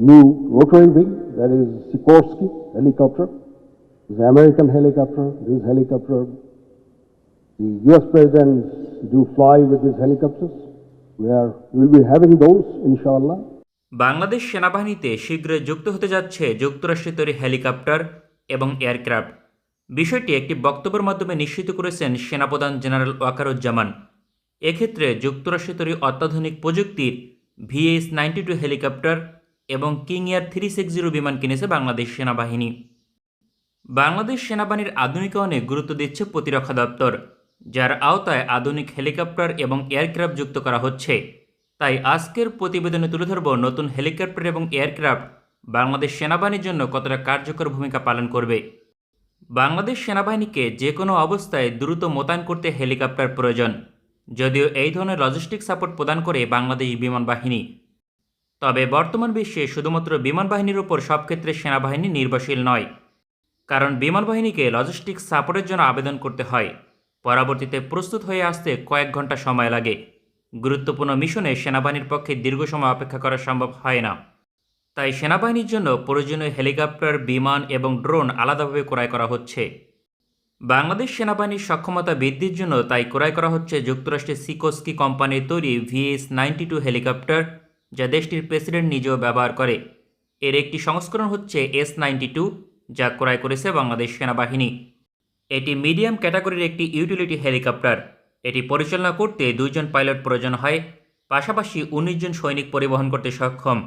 new rotary wing, that is Sikorsky helicopter, the American helicopter, this helicopter. The US presidents do fly with these helicopters. We are, we'll be having those, inshallah. Bangladesh সেনাবাহিনীতে শীঘ্রই যুক্ত হতে যাচ্ছে যুক্তরাষ্ট্রের তৈরি helicopter এবং aircraft বিষয়টি একটি বক্তব্যের মাধ্যমে নিশ্চিত করেছেন সেনাপ্রধান জেনারেল ওয়াকারুজ্জামান এক্ষেত্রে যুক্তরাষ্ট্রের তৈরি অত্যাধুনিক প্রযুক্তির V S ninety two helicopter এবং king air three six zero বিমান কিনেছে বাংলাদেশ সেনাবাহিনী। বাংলাদেশ সেনাবাহিনীর আধুনিকায়নে গুরুত্ব দিচ্ছে প্রতিরক্ষা দপ্তর, যার আওতায় আধুনিক হেলিকপ্টার এবং এয়ারক্রাফট যুক্ত করা হচ্ছে। তাই আজকের প্রতিবেদনে তুলে ধরব নতুন হেলিকপ্টার এবং এয়ারক্রাফট বাংলাদেশ সেনাবাহিনীর জন্য কতটা কার্যকর ভূমিকা পালন করবে। বাংলাদেশ সেনাবাহিনীকে যে কোনো অবস্থায় দ্রুত মোতায়েন করতে হেলিকপ্টার প্রয়োজন, যদিও এই ধরনের লজিস্টিক সাপোর্ট প্রদান করে বাংলাদেশ বিমান বাহিনী। তবে বর্তমান বিশ্বে শুধুমাত্র বিমান বাহিনীর উপর সব ক্ষেত্রে সেনাবাহিনী নির্ভরশীল নয়, কারণ বিমান বাহিনীকে লজিস্টিক সাপোর্টের জন্য আবেদন করতে হয়। পরবর্তীতে প্রস্তুত হয়ে আসতে কয়েক ঘণ্টা সময় লাগে। গুরুত্বপূর্ণ মিশনে সেনাবাহিনীর পক্ষে দীর্ঘ সময় অপেক্ষা করা সম্ভব হয় না। তাই সেনাবাহিনীর জন্য প্রয়োজনীয় হেলিকপ্টার, বিমান এবং ড্রোন আলাদাভাবে ক্রয় করা হচ্ছে। বাংলাদেশ সেনাবাহিনীর সক্ষমতা বৃদ্ধির জন্য তাই ক্রয় করা হচ্ছে যুক্তরাষ্ট্রের সিকোস্কি কোম্পানির তৈরি ভিএস নাইনটি টু হেলিকপ্টার। যা দেশটির প্রেসিডেন্ট নিজেও ব্যবহার করে। এর একটি সংস্করণ হচ্ছে এস নাইনটি টু, যা ক্রয় করেছে বাংলাদেশ সেনাবাহিনী। এটি মিডিয়াম ক্যাটাগরির একটি ইউটিলিটি হেলিকপ্টার। এটি পরিচালনা করতে দুইজন পাইলট প্রয়োজন হয়, পাশাপাশি উনিশ জন সৈনিক পরিবহন করতে সক্ষম।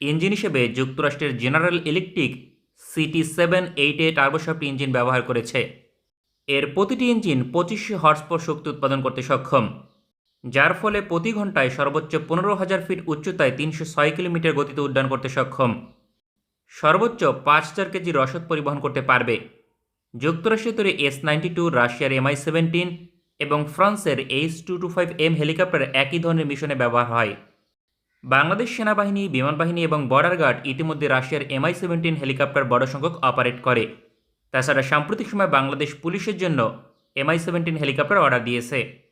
ইঞ্জিন হিসেবে যুক্তরাষ্ট্রের general electric CT seven eight A turboshaft engine ব্যবহার করেছে। এর প্রতিটি ইঞ্জিন পঁচিশশো হর্সপর শক্তি উৎপাদন করতে সক্ষম। যার ফলে প্রতি ঘন্টায় সর্বোচ্চ পনেরো হাজার ফিট উচ্চতায় তিনশো ছয় কিলোমিটার গতিতে উড্ডয়ন করতে সক্ষম। সর্বোচ্চ পাঁচ হাজার কেজি রসদ পরিবহন করতে পারবে। যুক্তরাষ্ট্রে তৈরি এস নাইনটি টু, রাশিয়ার এমআই সেভেন্টিন এবং ফ্রান্সের H two two five M helicopter একই ধরনের মিশনে ব্যবহার হয়। বাংলাদেশ সেনাবাহিনী বিমান বাহিনী এবং বর্ডার গার্ড ইতিমধ্যে রাশিয়ার এমআই সেভেন্টিন হেলিকপ্টার বড় সংখ্যক অপারেট করে। তাছাড়া সাম্প্রতিক সময় বাংলাদেশ পুলিশের জন্য এমআই সেভেন্টিন হেলিকপ্টার অর্ডার দিয়েছে।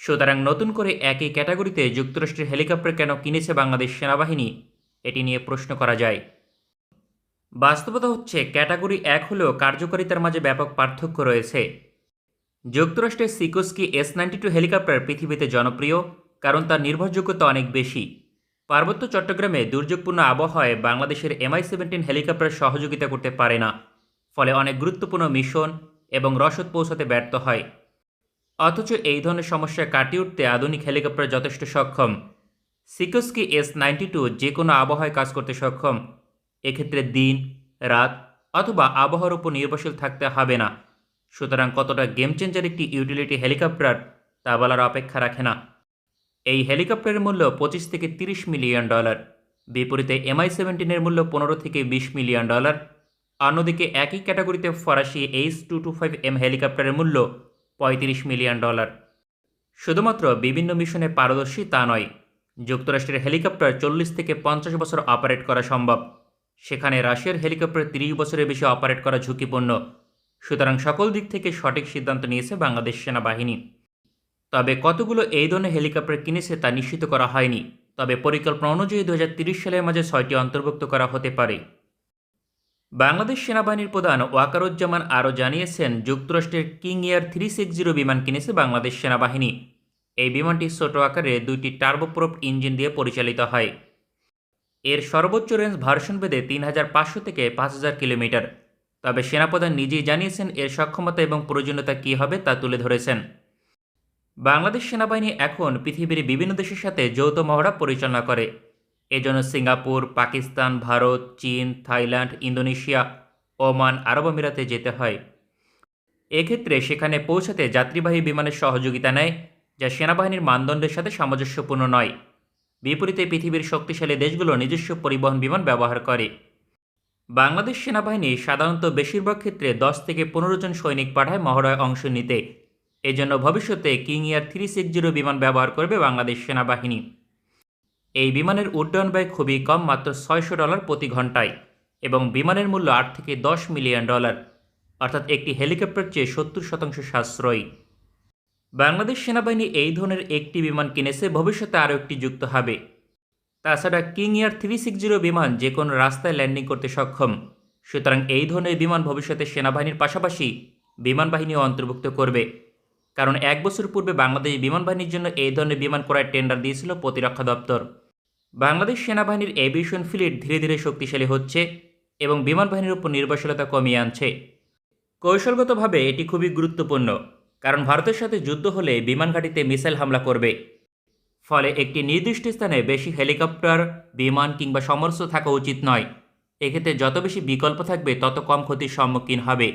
সুতরাং নতুন করে একই ক্যাটাগরিতে যুক্তরাষ্ট্রের হেলিকপ্টার কেন কিনেছে বাংলাদেশ সেনাবাহিনী? এটি নিয়ে প্রশ্ন করা যায়। বাস্তবতা হচ্ছে, ক্যাটাগরি এক হলেও কার্যকারিতার মাঝে ব্যাপক পার্থক্য রয়েছে। যুক্তরাষ্ট্রের Sikorsky S ninety two helicopter পৃথিবীতে জনপ্রিয়, কারণ তার নির্ভরযোগ্যতা অনেক বেশি। পার্বত্য চট্টগ্রামে দুর্যোগপূর্ণ আবহাওয়ায় বাংলাদেশের এমআই সেভেন্টিন হেলিকপ্টার সহযোগিতা করতে পারে না, ফলে অনেক গুরুত্বপূর্ণ মিশন এবং রসদ পৌঁছাতে ব্যর্থ হয়। অথচ এই ধরনের সমস্যা কাটিয়ে উঠতে আধুনিক হেলিকপ্টার যথেষ্ট সক্ষম। সিকোস্কি এস নাইনটি টু যে কোনো আবহাওয়ায় কাজ করতে সক্ষম। এক্ষেত্রে দিন, রাত অথবা আবহাওয়ার উপর নির্ভরশীল থাকতে হবে না। সুতরাং কতটা গেম চেঞ্জার একটি ইউটিলিটি হেলিকপ্টার তা বলার অপেক্ষা রাখে না। এই হেলিকপ্টারের মূল্য পঁচিশ থেকে তিরিশ মিলিয়ন ডলার। বিপরীতে এমআই সেভেন্টিনের মূল্য পনেরো থেকে বিশ মিলিয়ন ডলার। অন্যদিকে একই ক্যাটাগরিতে ফরাসি H two two five M হেলিকপ্টারের মূল্য পঁয়ত্রিশ মিলিয়ন ডলার। শুধুমাত্র বিভিন্ন মিশনে পারদর্শী তা নয়, যুক্তরাষ্ট্রের হেলিকপ্টার চল্লিশ থেকে পঞ্চাশ বছর অপারেট করা সম্ভব। সেখানে রাশিয়ার হেলিকপ্টার তিরিশ বছরের বেশি অপারেট করা ঝুঁকিপূর্ণ। সুতরাং সকল দিক থেকে সঠিক সিদ্ধান্ত নিয়েছে বাংলাদেশ সেনাবাহিনী। তবে কতগুলো এই ধরনের হেলিকপ্টার কিনেছে তা নিশ্চিত করা হয়নি। তবে পরিকল্পনা অনুযায়ী দু সালের মাঝে ছয়টি অন্তর্ভুক্ত করা হতে পারে। বাংলাদেশ সেনাবাহিনীর প্রধান ওয়াকারুজ্জামান আরও জানিয়েছেন, যুক্তরাষ্ট্রের king air three six zero বিমান কিনেছে বাংলাদেশ সেনাবাহিনী। এই বিমানটি ছোট আকারে দুইটি টার্বোপ্রোপ ইঞ্জিন দিয়ে পরিচালিত হয়। এর সর্বোচ্চ রেঞ্জ ভার্সন ভেদে তিন হাজার পাঁচশো থেকে পাঁচ হাজার কিলোমিটার। তবে সেনাপ্রধান নিজেই জানিয়েছেন, এর সক্ষমতা এবং প্রয়োজনীয়তা কী হবে তা তুলে ধরেছেন। বাংলাদেশ সেনাবাহিনী এখন পৃথিবীর বিভিন্ন দেশের সাথে যৌথ মহড়া পরিচালনা করে। এজন্য সিঙ্গাপুর, পাকিস্তান, ভারত, চীন, থাইল্যান্ড, ইন্দোনেশিয়া, ওমান, আরব আমিরাতে যেতে হয়। এক্ষেত্রে সেখানে পৌঁছাতে যাত্রীবাহী বিমানের সহযোগিতা নেয়, যা সেনাবাহিনীর মানদণ্ডের সাথে সামঞ্জস্যপূর্ণ নয়। বিপরীতে পৃথিবীর শক্তিশালী দেশগুলো নিজস্ব পরিবহন বিমান ব্যবহার করে। বাংলাদেশ সেনাবাহিনী সাধারণত বেশিরভাগ ক্ষেত্রে দশ থেকে পনেরো জন সৈনিক পাঠায় মহড়ায় অংশ নিতে। এজন্য ভবিষ্যতে king air three six zero বিমান ব্যবহার করবে বাংলাদেশ সেনাবাহিনী। এই বিমানের উড্ডয়ন ব্যয় খুবই কম, মাত্র ছয়শো ডলার প্রতি ঘন্টায় এবং বিমানের মূল্য আট থেকে দশ মিলিয়ন ডলার, অর্থাৎ একটি হেলিকপ্টার চেয়ে সত্তর শতাংশ সাশ্রয়ী। বাংলাদেশ সেনাবাহিনী এই ধরনের একটি বিমান কিনেছে, ভবিষ্যতে আরও একটি যুক্ত হবে। তাছাড়া king air three six zero বিমান যে কোনো রাস্তায় ল্যান্ডিং করতে সক্ষম। সুতরাং এই ধরনের বিমান ভবিষ্যতে সেনাবাহিনীর পাশাপাশি বিমান বাহিনীও অন্তর্ভুক্ত করবে। কারণ এক বছর পূর্বে বাংলাদেশ বিমান বাহিনীর জন্য এই ধরনের বিমান ক্রয়ের টেন্ডার দিয়েছিল প্রতিরক্ষা দপ্তর। বাংলাদেশ সেনাবাহিনীর এভিয়েশন ফ্লিট ধীরে ধীরে শক্তিশালী হচ্ছে এবং বিমান বাহিনীর উপর নির্ভরশীলতা কমিয়ে আনছে। কৌশলগতভাবে এটি খুবই গুরুত্বপূর্ণ, কারণ ভারতের সাথে যুদ্ধ হলে বিমান ঘাঁটিতে মিসাইল হামলা করবে। ফলে একটি নির্দিষ্ট স্থানে বেশি হেলিকপ্টার, বিমান কিংবা সমরস্ত্র থাকা উচিত নয়। এক্ষেত্রে যত বেশি বিকল্প থাকবে, তত কম ক্ষতির সম্মুখীন হবে।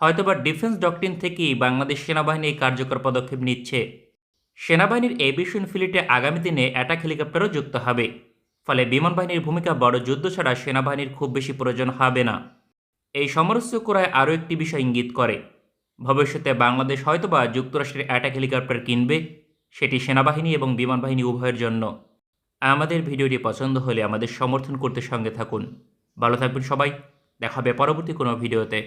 হয়তোবা ডিফেন্স ডকট্রিন থেকেই বাংলাদেশ সেনাবাহিনী এই কার্যকর পদক্ষেপ নিচ্ছে। সেনাবাহিনীর এভিয়েশন ফ্লিটে আগামী দিনে অ্যাটাক হেলিকপ্টারও যুক্ত হবে। ফলে বিমান বাহিনীর ভূমিকা বড় যুদ্ধ ছাড়া সেনাবাহিনীর খুব বেশি প্রয়োজন হবে না। এই সমরস্য করায় আরও একটি বিষয় ইঙ্গিত করে। ভবিষ্যতে বাংলাদেশ হয়তোবা যুক্তরাষ্ট্রের অ্যাটাক হেলিকপ্টার কিনবে, সেটি সেনাবাহিনী এবং বিমান বাহিনী উভয়ের জন্য। আমাদের ভিডিওটি পছন্দ হলে আমাদের সমর্থন করতে সঙ্গে থাকুন। ভালো থাকবেন সবাই দেখাবে পরবর্তী কোনো ভিডিওতে।